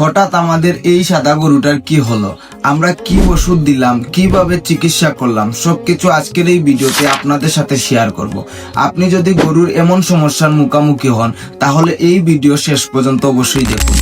হঠাৎ আমাদের এই সাদা গরুটার কি হলো? আমরা কি ওষুধ দিলাম? কীভাবে চিকিৎসা করলাম? সবকিছু আজকের এই ভিডিওতে আপনাদের সাথে শেয়ার করব। আপনি যদি গরুর এমন সমস্যার মুখোমুখি হন, তাহলে এই ভিডিও শেষ পর্যন্ত অবশ্যই দেখুন।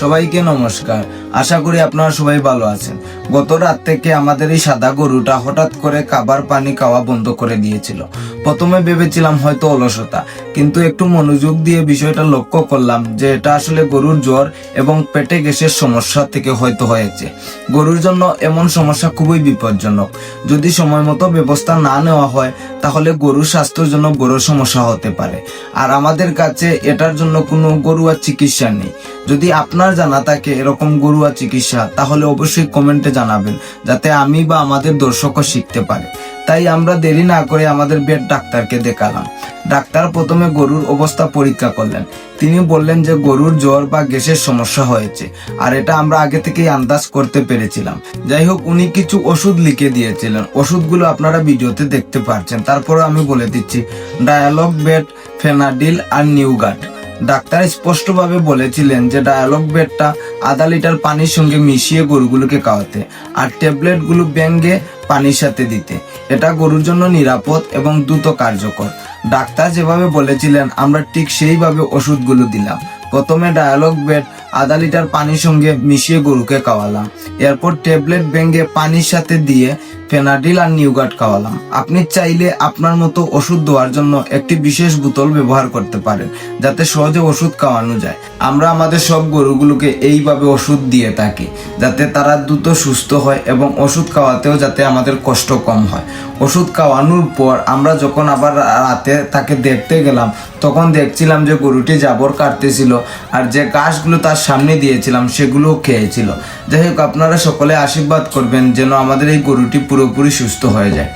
সবাইকে নমস্কার। আশা করি আপনারা সবাই ভালো আছেন। গত রাত থেকে আমাদের এই সাদা গরুটা হঠাৎ করে খাবার পানি খাওয়া বন্ধ করে দিয়েছিল। প্রথমে ভেবেছিলাম হয়তো অলসতা, কিন্তু একটু মনোযোগ দিয়ে বিষয়টা লক্ষ্য করলাম যে এটা আসলে গরুর জ্বর এবং পেটে গ্যাসের সমস্যা থেকে হয়তো হয়েছে। গরুর জন্য এমন সমস্যা খুবই বিপজ্জনক। যদি সময় মতো ব্যবস্থা না নেওয়া হয়, তাহলে গরুর স্বাস্থ্যের জন্য বড় সমস্যা হতে পারে। আর আমাদের কাছে এটার জন্য কোনো গরুয়া চিকিৎসা নেই। যদি আপনার জানা থাকে এরকম গরুয়া চিকিৎসা, তাহলে অবশ্যই কমেন্টে জানাবেন, যাতে আমি বা আমাদের দর্শকও শিখতে পারে। তাই আমরা দেরি না করে আমাদের বেড ডাক্তারকে দেখালাম। ডাক্তার প্রথমে গরুর অবস্থা পরীক্ষা করলেন। তিনি বললেন যে গরুর জ্বর বা গ্যাসের সমস্যা হয়েছে, আর এটা আমরা আগে থেকেই আন্দাজ করতে পেরেছিলাম। যাই হোক, উনি কিছু ওষুধ লিখে দিয়েছিলেন। ওষুধগুলো আপনারা ভিডিওতে দেখতে পারছেন। তারপরে আমি বলে দিচ্ছি, ডায়ালগ বেড, ফেনাডিল আর নিউগাট ডাক্তার স্পষ্টভাবে বলেছিলেন যে ডায়ালগ বেডটা আধা লিটার পানির সঙ্গে মিশিয়ে গরুগুলোকে খাওয়াতে আর ট্যাবলেটগুলো ব্যাঙ্গে পানির সাথে দিতে। এটা গরুর জন্য নিরাপদ এবং দ্রুত কার্যকর। ডাক্তার যেভাবে বলেছিলেন, আমরা ঠিক সেইভাবে ওষুধগুলো দিলাম। প্রথমে ডায়ালগ বেড আধা লিটার পানির সঙ্গে মিশিয়ে গরুকে খাওয়ালাম। এরপর ট্যাবলেট ব্যাঙ্গে পানির সাথে দিয়ে ফেনাডিল আর নিউগাট খাওয়ালাম। আপনি চাইলে আপনার মতো ওষুধ দেওয়ার জন্য একটি বিশেষ বোতল ব্যবহার করতে পারেন, যাতে সহজে ওষুধ খাওয়ানো যায়। আমরা আমাদের সব গরুগুলোকে এইভাবে ওষুধ দিয়ে থাকি, যাতে তারা দ্রুত সুস্থ হয় এবং ওষুধ খাওয়াতেও যাতে আমাদের কষ্ট কম হয়। ওষুধ খাওয়ানোর পর আমরা যখন আবার রাতে তাকে দেখতে গেলাম, তখন দেখছিলাম যে গরুটি জাবর কাটতেছিল আর যে ঘাসগুলো তার সামনে দিয়েছিলাম সেগুলোও খেয়েছিল। যাই হোক, আপনারা সকলে আশীর্বাদ করবেন যেন আমাদের এই গরুটি পুরোপুরি সুস্থ হয়ে যায়।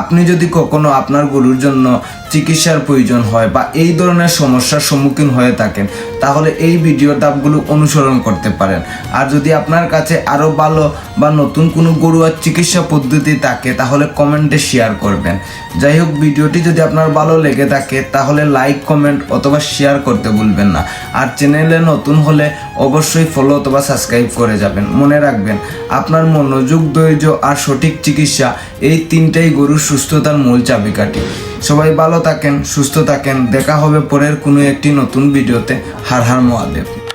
আপনি যদি কখনো আপনার গরুর জন্য চিকিৎসার প্রয়োজন হয় বা এই ধরনের সমস্যার সম্মুখীন হয়ে থাকেন, তাহলে এই ভিডিও ধাপগুলো অনুসরণ করতে পারেন। আর যদি আপনার কাছে আরও ভালো বা নতুন কোনো গরুয়ার চিকিৎসা পদ্ধতি থাকে, তাহলে কমেন্টে শেয়ার করবেন। যাই হোক, ভিডিওটি যদি আপনার ভালো লেগে থাকে, তাহলে লাইক কমেন্ট অথবা শেয়ার করতে ভুলবেন না। আর চ্যানেলে নতুন হলে অবশ্যই ফলো অথবা সাবস্ক্রাইব করে যাবেন। মনে রাখবেন, আপনার মনোযোগ, ধৈর্য আর সঠিক চিকিৎসা এই তিনটাই গরুর সুস্থতার মূল চাবিকাঠি। সবাই ভালো থাকেন সুস্থ থাকেন। দেখা হবে পরের কোনো একটি নতুন ভিডিওতে। হার হার মহাদেব।